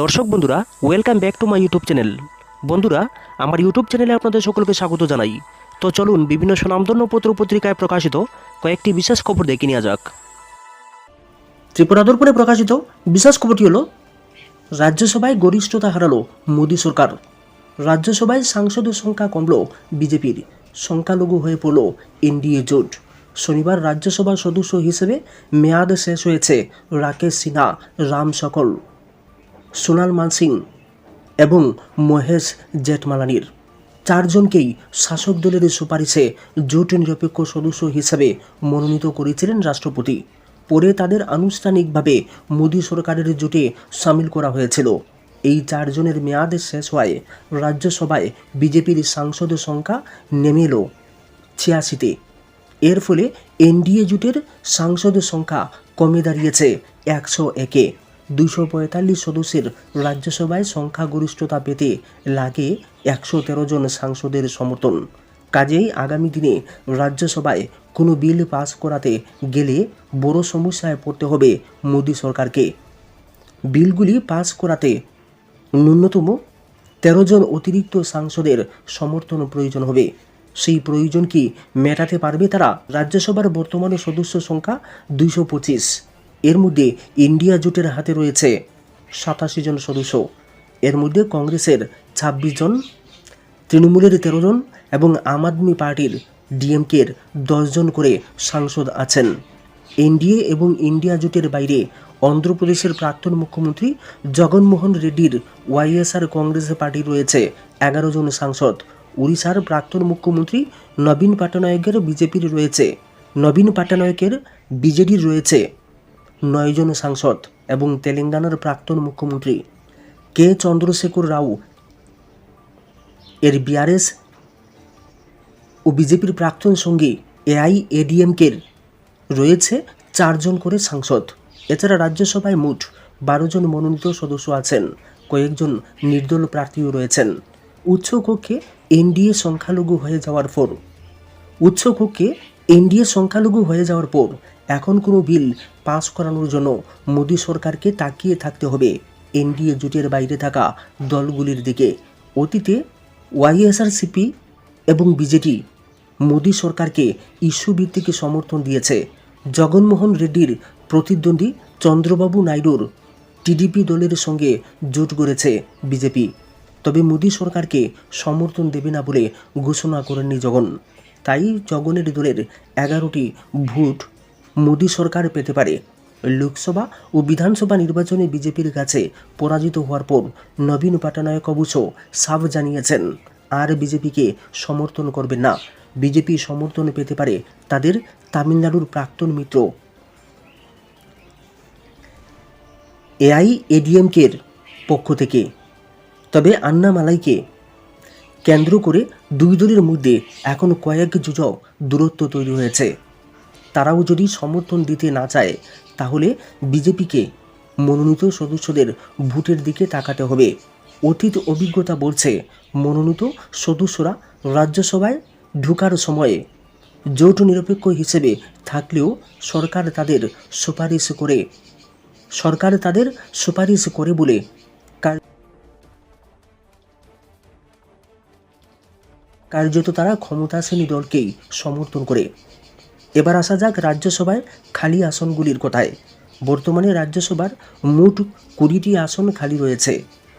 দর্শক বন্ধুরা welcome back to my YouTube channel বন্ধুরা, আমার ইউটিউব চ্যানেলে আপনাদের সকলকে স্বাগত জানাই। তো চলুন বিভিন্ন সুনামধন্য পত্র পত্রিকায় প্রকাশিত কয়েকটি বিশেষ খবর দেখে নেওয়া যাক। ত্রিপুরা দর্পণে প্রকাশিত বিশেষ খবরটি হল, রাজ্যসভায় গরিষ্ঠতা হারালো মোদী সরকার। রাজ্যসভায় সাংসদের সংখ্যা কমল বিজেপির। সংখ্যালঘু হয়ে পড়ল এনডিএ জোট। শনিবার রাজ্যসভার সদস্য হিসেবে মেয়াদ শেষ হয়েছে রাকেশ সিনহা, রাম সকল। সোনাল মানসিং এবং মহেশ জেঠমালানির। চারজনকেই শাসক দলের সুপারিশে জোট নিরপেক্ষ সদস্য হিসাবে মনোনীত করেছিলেন রাষ্ট্রপতি। পরে তাদের আনুষ্ঠানিকভাবে মোদী সরকারের জোটে সামিল করা হয়েছিল। এই চারজনের মেয়াদ শেষ হওয়ায় রাজ্যসভায় বিজেপির সাংসদের সংখ্যা নেমে এলো ছিয়াশিতে। এর ফলে এনডিএ জোটের সাংসদের সংখ্যা কমে দাঁড়িয়েছে একশো একে। দুশো পঁয়তাল্লিশ সদস্যের রাজ্যসভায় সংখ্যাগরিষ্ঠতা পেতে লাগে একশো তেরো জন সাংসদের সমর্থন। কাজেই আগামী দিনে রাজ্যসভায় কোনো বিল পাস করাতে গেলে বড় সমস্যায় পড়তে হবে মোদী সরকারকে। বিলগুলি পাস করাতে ন্যূনতম তেরো জন অতিরিক্ত সাংসদের সমর্থন প্রয়োজন হবে। সেই প্রয়োজন কি মেটাতে পারবে তারা? রাজ্যসভার বর্তমানে সদস্য সংখ্যা দুইশো পঁচিশ। এর মধ্যে ইন্ডিয়া জোটের হাতে রয়েছে সাতাশি জন সদস্য। এর মধ্যে কংগ্রেসের ছাব্বিশ জন, তৃণমূলের তেরো জন এবং আম আদমি পার্টির ডিএমকের জন করে সাংসদ আছেন। এনডিএ এবং ইন্ডিয়া জোটের বাইরে অন্ধ্রপ্রদেশের প্রাক্তন মুখ্যমন্ত্রী জগনমোহন রেড্ডির ওয়াইএসআর কংগ্রেস পার্টি রয়েছে এগারো জন সাংসদ। উড়িষ্যার প্রাক্তন মুখ্যমন্ত্রী নবীন পাটনায়কের বিজেপির রয়েছে। নবীন পাটনায়কের বিজেডির রয়েছে নয়জন সাংসদ এবং তেলেঙ্গানার প্রাক্তন মুখ্যমন্ত্রী কে চন্দ্রশেখর রাও এর বিআরএস ও বিজেপির প্রাক্তন সঙ্গী এআই এআইএডিএমকের রয়েছে চারজন করে সাংসদ। এছাড়া রাজ্যসভায় মোট বারো জন মনোনীত সদস্য আছেন। কয়েকজন নির্দল প্রার্থীও রয়েছেন। উচ্চ কক্ষে এনডিএ সংখ্যালঘু হয়ে যাওয়ার পর উচ্চ কক্ষে এনডিএ সংখ্যালঘু হয়ে যাওয়ার পর এখন কোনো বিল পাস করানোর জন্য মোদী সরকারকে তাকিয়ে থাকতে হবে। এনডিএ জোটের বাইরে থাকা দলগুলির দিকে। অতীতে ওয়াইএসআরসিপি এবং বিজেপি মোদী সরকারকে ইস্যু ভিত্তিক সমর্থন দিয়েছে। জগনমোহন রেড্ডির প্রতিদ্বন্দ্বী চন্দ্রবাবু নাইডুর টিডিপি দলের সঙ্গে জোট গড়েছে বিজেপি। তবে মোদী সরকারকে সমর্থন দেবে না বলে ঘোষণা করেননি জগন। তাই জগনের দলের এগারোটি ভোট মোদী সরকার পেতে পারে। লোকসভা ও বিধানসভা নির্বাচনে বিজেপির কাছে পরাজিত হওয়ার পর নবীন পাটনায়ক অবশ্য সাফ জানিয়েছেন, আর বিজেপিকে সমর্থন করবেন না। বিজেপি সমর্থন পেতে পারে তাদের তামিলনাড়ুর প্রাক্তন মিত্র। এআই এডিএমকের পক্ষ থেকে। তবে আন্নামালাইকে কেন্দ্র করে দুই দলের মধ্যে এখন কয়েক যোজক দূরত্ব তৈরি হয়েছে। তারাও যদি সমর্থন দিতে না চায়, তাহলে বিজেপিকে মনোনীত সদস্যদের ভোটের দিকে তাকাতে হবে। অতীত অভিজ্ঞতা বলছে, মনোনীত সদস্যরা রাজ্যসভায় ঢোকার সময়ে জোট নিরপেক্ষ হিসেবে থাকলেও সরকার তাদের সুপারিশ করে, সরকার তাদের সুপারিশ করে বলে কার্যত তারা ক্ষমতাসীনী দলকেই সমর্থন করে। এবার আসা যাক রাজ্যসভায় খালি আসনগুলির কথায় বর্তমানে রাজ্যসভার মোট কুড়িটি আসন খালি রয়েছে।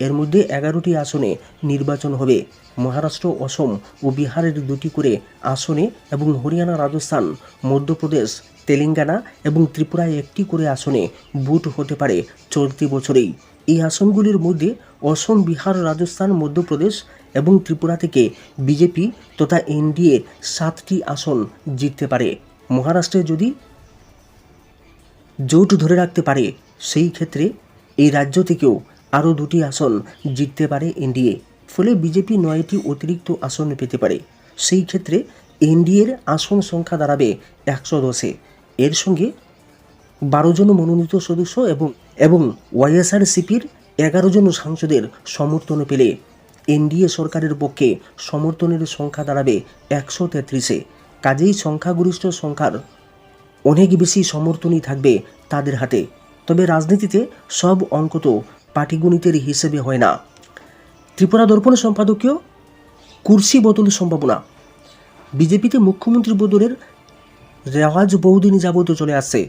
এর মধ্যে এগারোটি আসনে নির্বাচন হবে। মহারাষ্ট্র, অসম ও বিহারের দুটি করে আসনে এবং হরিয়ানা, রাজস্থান, মধ্যপ্রদেশ, তেলেঙ্গানা এবং ত্রিপুরায় একটি করে আসনে ভোট হতে পারে চলতি বছরেই। এই আসনগুলির মধ্যে অসম, বিহার, রাজস্থান, মধ্যপ্রদেশ এবং ত্রিপুরা থেকে বিজেপি তথা এনডিএ সাতটি আসন জিততে পারে। মহারাষ্ট্রে যদি জোট ধরে রাখতে পারে, সেই ক্ষেত্রে এই রাজ্য থেকেও আরও দুটি আসন জিততে পারে এনডিএ। ফলে বিজেপি নয়টি অতিরিক্ত আসন পেতে পারে। সেই ক্ষেত্রে এনডিএর আসন সংখ্যা দাঁড়াবে একশো দশে। এর সঙ্গে বারো জন মনোনীত সদস্য এবং এবং ওয়াইএসআরসিপির এগারো জন সাংসদের সমর্থন পেলে এনডিএ সরকারের পক্ষে সমর্থনের সংখ্যা দাঁড়াবে একশো তেত্রিশে। কাজেই সংখ্যাগরিষ্ঠ সংখ্যার অনেক বেশি সমর্থনই থাকবে তাদের হাতে। তবে রাজনীতিতে সব অঙ্ক তো পাটিগণিতের হিসেবে হয় না। ত্রিপুরা দর্পণ সম্পাদকীয় কুর্সি বদল সম্ভাবনা। বিজেপিতে মুখ্যমন্ত্রী বদলের রেওয়াজ বহুদিন যাবত চলে আসছে।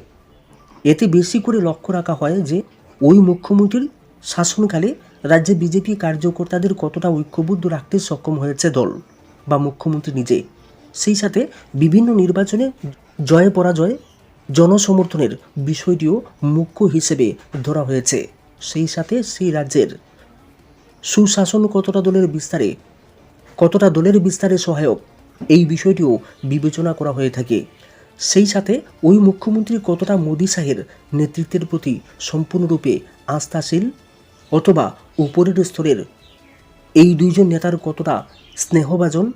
এতে বেশি করে লক্ষ্য রাখা হয় যে, ওই মুখ্যমন্ত্রীর শাসনকালে রাজ্যে বিজেপি কার্যকর্তাদের কতটা ঐক্যবদ্ধ রাখতে সক্ষম হয়েছে দল বা মুখ্যমন্ত্রী নিজে। সেই সাথে বিভিন্ন নির্বাচনে জয় পরাজয় জনসমর্থনের বিষয়টিও মুখ্য হিসেবে ধরা হয়েছে। সেই সাথে সেই রাজ্যের সুশাসন কতটা দলের বিস্তারে, কতটা দলের বিস্তারে সহায়ক, এই বিষয়টিও বিবেচনা করা হয়ে থাকে। সেই সাথে ওই মুখ্যমন্ত্রী কতটা মোদী শাহের নেতৃত্বের প্রতি সম্পূর্ণরূপে আস্থাশীল অথবা উপরের স্তরের, এই দুইজন নেতার কতটা স্নেহভাজন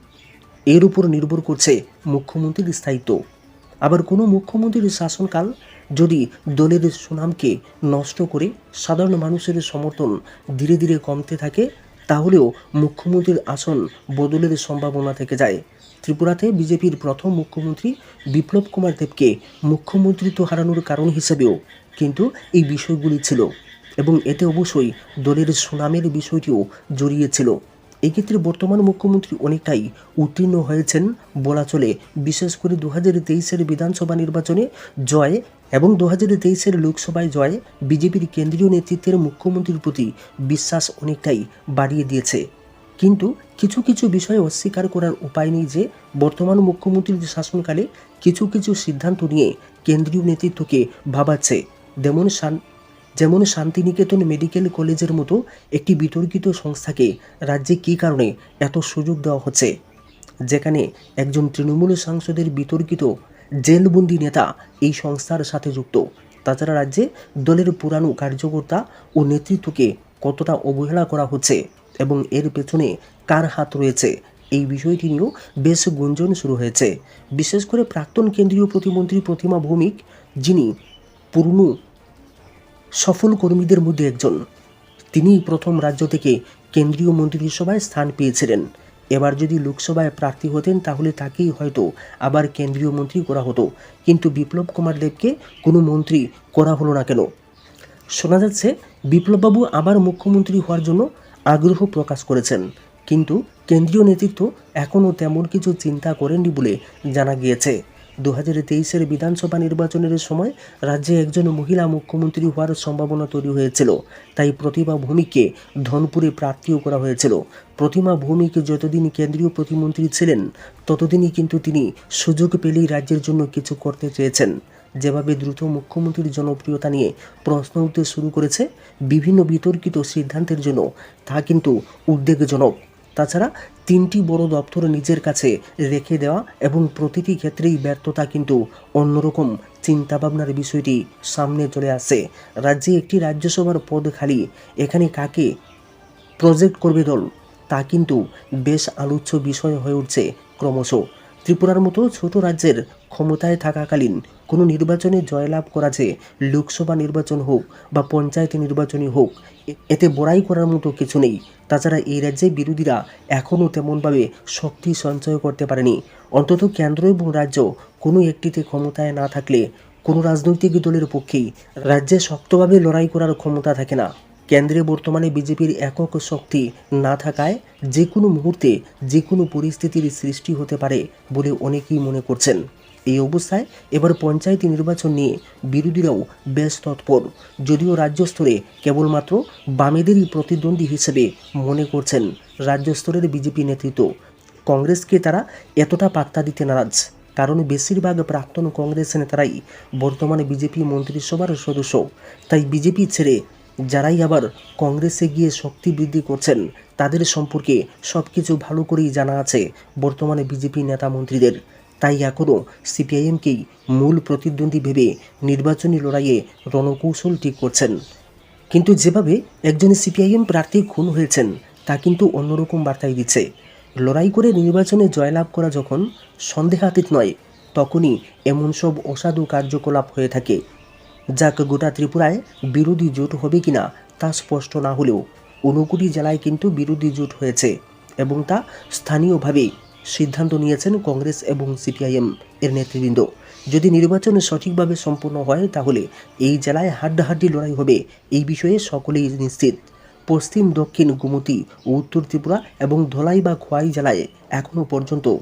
এর উপর নির্ভর করছে মুখ্যমন্ত্রীর স্থায়িত্ব। আবার কোনো মুখ্যমন্ত্রীর শাসনকাল যদি দলের সুনামকে নষ্ট করে সাধারণ মানুষের সমর্থন ধীরে ধীরে কমতে থাকে, তাহলেও মুখ্যমন্ত্রীর আসন বদলের সম্ভাবনা থেকে যায়। ত্রিপুরাতে বিজেপির প্রথম মুখ্যমন্ত্রী বিপ্লব কুমার দেবকে মুখ্যমন্ত্রিত্ব হারানোর কারণ হিসেবেও কিন্তু এই বিষয়গুলি ছিল এবং এতে অবশ্যই দলের সুনামের বিষয়টিও জড়িয়েছিল এক্ষেত্রে বর্তমান মুখ্যমন্ত্রী অনেকটাই উত্তীর্ণ হয়েছেন বলা চলে। বিশেষ করে দু হাজার বিধানসভা নির্বাচনে জয় এবং দু হাজার তেইশের লোকসভায় জয় বিজেপির কেন্দ্রীয় নেতৃত্বের মুখ্যমন্ত্রীর প্রতি বিশ্বাস অনেকটাই বাড়িয়ে দিয়েছে। কিন্তু কিছু কিছু বিষয় অস্বীকার করার উপায় নেই যে, বর্তমান মুখ্যমন্ত্রীর শাসনকালে কিছু কিছু সিদ্ধান্ত নিয়ে কেন্দ্রীয় নেতৃত্বকে ভাবাচ্ছে। যেমন যেমন শান্তিনিকেতন মেডিকেল কলেজের মতো একটি বিতর্কিত সংস্থাকে রাজ্যে কী কারণে এত সুযোগ দেওয়া হচ্ছে? যেখানে একজন তৃণমূল সাংসদের বিতর্কিত জেলবন্দি নেতা এই সংস্থার সাথে যুক্ত। তাছাড়া রাজ্যে দলের পুরানো কার্যকর্তা ও নেতৃত্বকে কতটা অবহেলা করা হচ্ছে এবং এর পেছনে কার হাত রয়েছে, এই বিষয়টি নিয়েও বেশ গুঞ্জন শুরু হয়েছে। বিশেষ করে প্রাক্তন কেন্দ্রীয় প্রতিমন্ত্রী প্রতিমা ভৌমিক, যিনি পুরনো সফল কর্মীদের মধ্যে একজন। তিনিই প্রথম রাজ্য থেকে কেন্দ্রীয় মন্ত্রিসভায় স্থান পেয়েছিলেন। এবার যদি লোকসভায় প্রার্থী হতেন, তাহলে তাকেই হয়তো আবার কেন্দ্রীয় মন্ত্রী করা হতো। কিন্তু বিপ্লব কুমার দেবকে কোনো মন্ত্রী করা হলো না কেন? শোনা যাচ্ছে, বিপ্লববাবু আবার মুখ্যমন্ত্রী হওয়ার জন্য আগ্রহ প্রকাশ করেছেন। কিন্তু কেন্দ্রীয় নেতৃত্ব এখনও তেমন কিছু চিন্তা করেননি বলে জানা গিয়েছে। দু হাজার তেইশের বিধানসভা নির্বাচনের সময় রাজ্যে একজন মহিলা মুখ্যমন্ত্রী হওয়ার সম্ভাবনা তৈরি হয়েছিল। তাই প্রতিমা ভূমিকে ধনপুরে প্রার্থীও করা হয়েছিল। প্রতিমা ভৌমিক যতদিন কেন্দ্রীয় প্রতিমন্ত্রী ছিলেন, ততদিনই কিন্তু তিনি সুযোগ পেলেই রাজ্যের জন্য কিছু করতে চেয়েছেন। যেভাবে দ্রুত মুখ্যমন্ত্রীর জনপ্রিয়তা নিয়ে প্রশ্ন উঠতে শুরু করেছে, বিভিন্ন বিতর্কিত সিদ্ধান্তের জন্য তা কিন্তু উদ্বেগজনক। তাছাড়া তিনটি বড় দপ্তর নিজের কাছে রেখে দেওয়া এবং প্রতিটি ক্ষেত্রেই ব্যর্থতা কিন্তু অন্যরকম চিন্তাভাবনার বিষয়টি সামনে চলে আসে রাজ্যে একটি রাজ্যসভার পদ খালি, এখানে কাকে প্রজেক্ট করবে দল? তা কিন্তু বেশ আলোচ্য বিষয় হয়ে উঠছে ক্রমশ। ত্রিপুরার মতো ছোট রাজ্যের ক্ষমতায় থাকাকালীন কোনো নির্বাচনে জয়লাভ করা যে লোকসভা নির্বাচন হোক বা পঞ্চায়েত নির্বাচনই হোক এতে বড়াই করার মতো কিছু নেই। তাছাড়া এই রাজ্যে বিরোধীরা এখনও তেমনভাবে শক্তি সঞ্চয় করতে পারেনি। অন্তত কেন্দ্র এবং রাজ্য কোনো একটিতে ক্ষমতায় না থাকলে কোনো রাজনৈতিক দলের পক্ষেই রাজ্যে শক্তভাবে লড়াই করার ক্ষমতা থাকে না। কেন্দ্রে বর্তমানে বিজেপির একক শক্তি না থাকায় যে কোনো মুহূর্তে যে কোনো পরিস্থিতির সৃষ্টি হতে পারে বলে অনেকেই মনে করছেন। এই অবস্থায় এবার পঞ্চায়েত নির্বাচন নিয়ে বিরোধীরাও বেশ তৎপর। যদিও রাজ্য স্তরে কেবলমাত্র বামেদেরই প্রতিদ্বন্দ্বী হিসেবে মনে করছেন রাজ্য স্তরের বিজেপি নেতৃত্ব। কংগ্রেসকে তারা এতটা পাত্তা দিতে নারাজ। কারণ বেশিরভাগ প্রাক্তন কংগ্রেস নেতারাই বর্তমানে বিজেপি মন্ত্রিসভার সদস্য। তাই বিজেপি ছেড়ে যারাই আবার কংগ্রেসে গিয়ে শক্তি বৃদ্ধি করছেন, তাদের সম্পর্কে সব কিছু ভালো করেই জানা আছে বর্তমানে বিজেপি নেতা মন্ত্রীদের। তাই এখনও সিপিআইএমকেই মূল প্রতিদ্বন্দ্বী ভেবে নির্বাচনী লড়াইয়ে রণকৌশল ঠিক করছেন। কিন্তু যেভাবে একজন সিপিআইএম প্রার্থী খুন হয়েছেন, তা কিন্তু অন্যরকম বার্তাই দিচ্ছে। লড়াই করে নির্বাচনে জয়লাভ করা যখন সন্দেহাতীত নয়, তখনই এমন সব অসাধু কার্যকলাপ হয়ে থাকে। যাক, গোটা ত্রিপুরায় বিরোধী জোট হবে কিনা তা স্পষ্ট না হলেও ঊনকুটি জেলায় কিন্তু বিরোধী জোট হয়েছে এবং তা স্থানীয়ভাবেই সিদ্ধান্ত নিয়েছেন কংগ্রেস এবং সিপিআইএম এর নেতৃবৃন্দ। যদি নির্বাচন সঠিকভাবে সম্পন্ন হয়, তাহলে এই জেলায় হাড্ডাহাড্ডি লড়াই হবে, এই বিষয়ে সকলেই নিশ্চিত। পশ্চিম, দক্ষিণ, গোমতী ও উত্তর ত্রিপুরা এবং ধলাই বা খোয়াই জেলায় এখনও পর্যন্ত